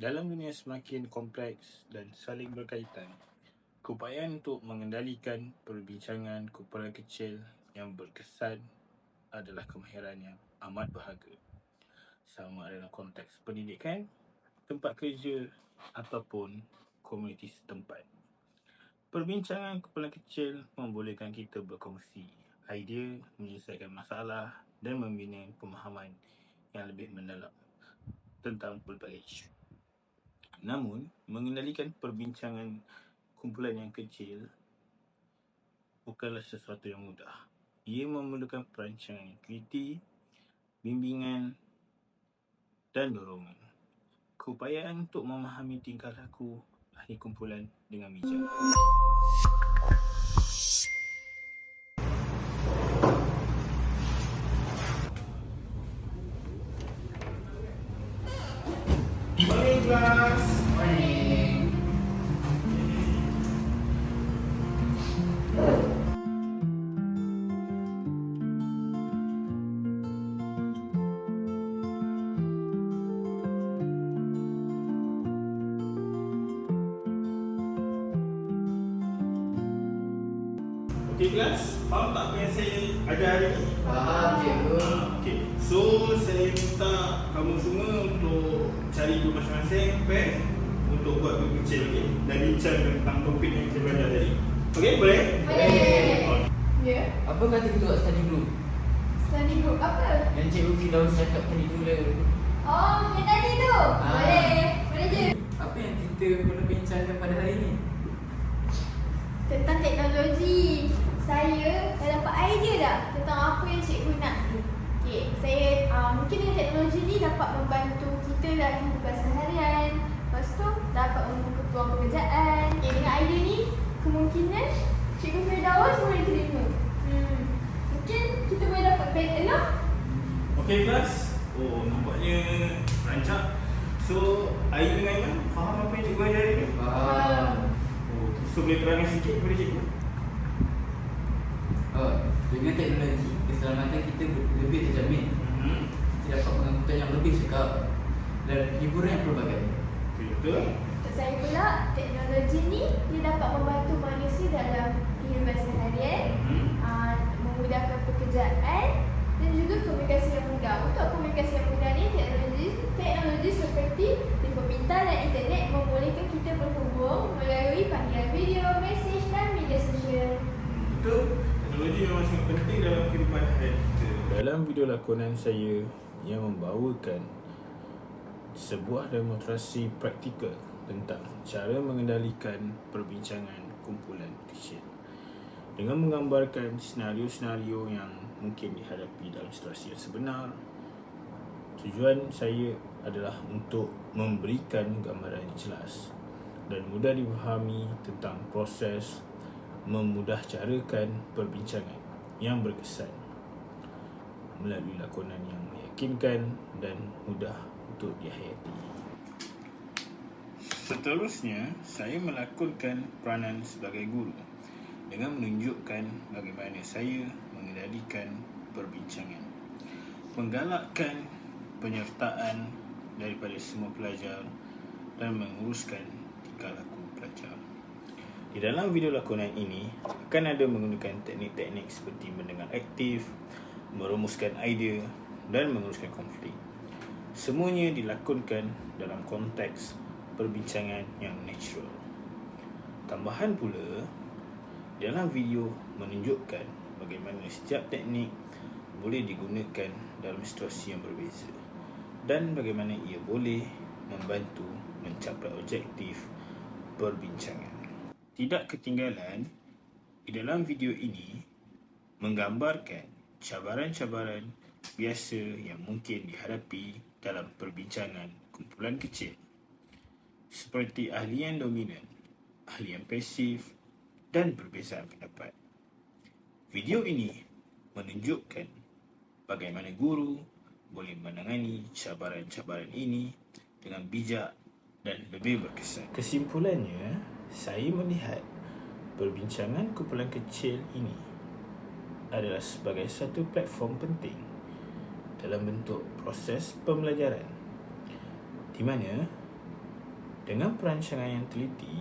Dalam dunia semakin kompleks dan saling berkaitan, keupayaan untuk mengendalikan perbincangan kumpulan kecil yang berkesan adalah kemahiran yang amat berharga. Sama ada dalam konteks pendidikan, tempat kerja ataupun komuniti setempat. Perbincangan kumpulan kecil membolehkan kita berkongsi idea, menyelesaikan masalah dan membina pemahaman yang lebih mendalam tentang pelbagai isu. Namun, mengendalikan perbincangan kumpulan yang kecil bukanlah sesuatu yang mudah. Ia memerlukan perancangan yang teliti, bimbingan dan dorongan. Keupayaan untuk memahami tingkah laku ahli kumpulan dengan bijak. Class. Morning. Okey kelas, faham tak apa yang saya ajar hari ini? Faham cikgu. Okey, so saya minta kamu semua untuk cari dua masing-masing pen untuk buat kecil okey dan bincang tentang topik yang kita belajar tadi. Okey, boleh? Boleh. Ya. Apa kata kita buat study group? Study group apa? Yang cikgu Firdaus cakap tadi dulu. Oh, yang tadi tu. Ah. Boleh. Boleh je. Apa yang kita perlu bincangkan pada hari ini? Tentang teknologi. Saya dah dapat idea dah tentang apa yang cikgu nak tu. Okay, saya uh, mungkin dengan teknologi ni dapat membantu kita dalam kehidupan seharian. Lepas tu dapat membuka peluang pekerjaan. Okay, dengan idea ni kemungkinan cikgu Firdaus boleh terima. Hmm. Mungkin kita boleh dapat better lah. Okey kelas. Oh, nampaknya rancak. So, Ayu dengan Iman faham apa yang cikgu ajar hari ini? Faham. Oh, so boleh terangkan sikit kepada cikgu? Oh, dengan teknologi, keselamatan kita lebih terjamin. Hmm. Kita dapat pengangkutan yang lebih cekap dan hiburan yang pelbagai. Okay, betul. Untuk saya pula, teknologi ni dia dapat membantu manusia dalam kehidupan seharian, Hmm. uh, memudahkan pekerjaan dan juga komunikasi yang mudah. Untuk komunikasi yang mudah ni, teknologi teknologi seperti telefon pintar dan internet membolehkan kita berhubung melalui panggilan video, mesej dan media sosial. Betul. Teknologi memang sangat penting dalam kehidupan kita. Dalam video lakonan saya yang membawakan sebuah demonstrasi praktikal tentang cara mengendalikan perbincangan kumpulan kecil dengan menggambarkan senario-senario yang mungkin dihadapi dalam situasi yang sebenar. Tujuan saya adalah untuk memberikan gambaran yang jelas dan mudah difahami tentang proses memudah carakan perbincangan yang berkesan melalui lakonan yang meyakinkan dan mudah untuk dihayati. Seterusnya, saya melakonkan peranan sebagai guru dengan menunjukkan bagaimana saya mengendalikan perbincangan. Menggalakkan penyertaan daripada semua pelajar dan menguruskan tingkah laku pelajar. Di dalam video lakonan ini akan ada menggunakan teknik-teknik seperti mendengar aktif, merumuskan idea dan menguruskan konflik. Semuanya dilakonkan dalam konteks perbincangan yang natural. Tambahan pula, dalam video menunjukkan bagaimana setiap teknik boleh digunakan dalam situasi yang berbeza dan bagaimana ia boleh membantu mencapai objektif perbincangan. Tidak ketinggalan, di dalam video ini menggambarkan cabaran-cabaran biasa yang mungkin dihadapi dalam perbincangan kumpulan kecil seperti ahlian dominan, ahlian pasif dan perbezaan pendapat. Video ini menunjukkan bagaimana guru boleh menangani cabaran-cabaran ini dengan bijak dan lebih berkesan. Kesimpulannya, saya melihat perbincangan kumpulan kecil ini adalah sebagai satu platform penting dalam bentuk proses pembelajaran di mana Dengan perancangan yang teliti,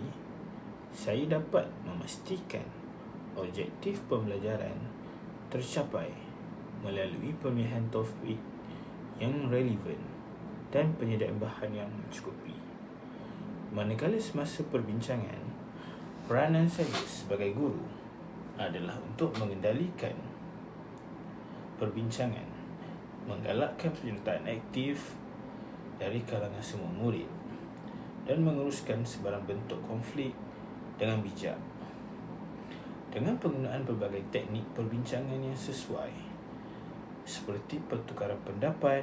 saya dapat memastikan objektif pembelajaran tercapai melalui pemilihan topik yang relevan dan penyediaan bahan yang mencukupi. Manakala semasa perbincangan, peranan saya sebagai guru adalah untuk mengendalikan perbincangan, menggalakkan penyertaan aktif dari kalangan semua murid dan menguruskan sebarang bentuk konflik dengan bijak. Dengan penggunaan pelbagai teknik perbincangan yang sesuai seperti pertukaran pendapat,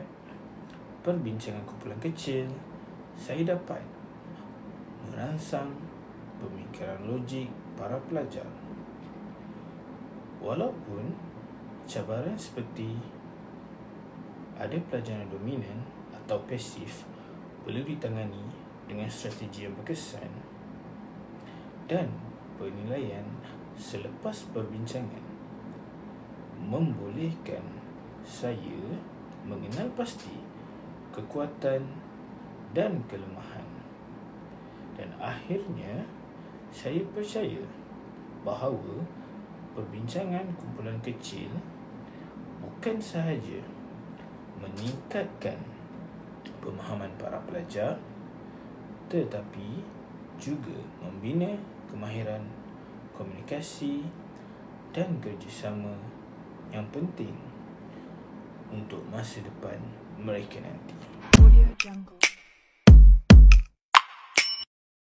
perbincangan kumpulan kecil, saya dapat merangsang pemikiran logik para pelajar. Walaupun cabaran seperti ada pelajaran dominan atau pasif perlu ditangani dengan strategi yang berkesan dan penilaian selepas perbincangan membolehkan saya mengenal pasti kekuatan dan kelemahan. Dan akhirnya saya percaya bahawa perbincangan kumpulan kecil bukan sahaja meningkatkan pemahaman para pelajar tetapi juga membina kemahiran komunikasi dan kerjasama yang penting untuk masa depan mereka nanti. Audio Jungle.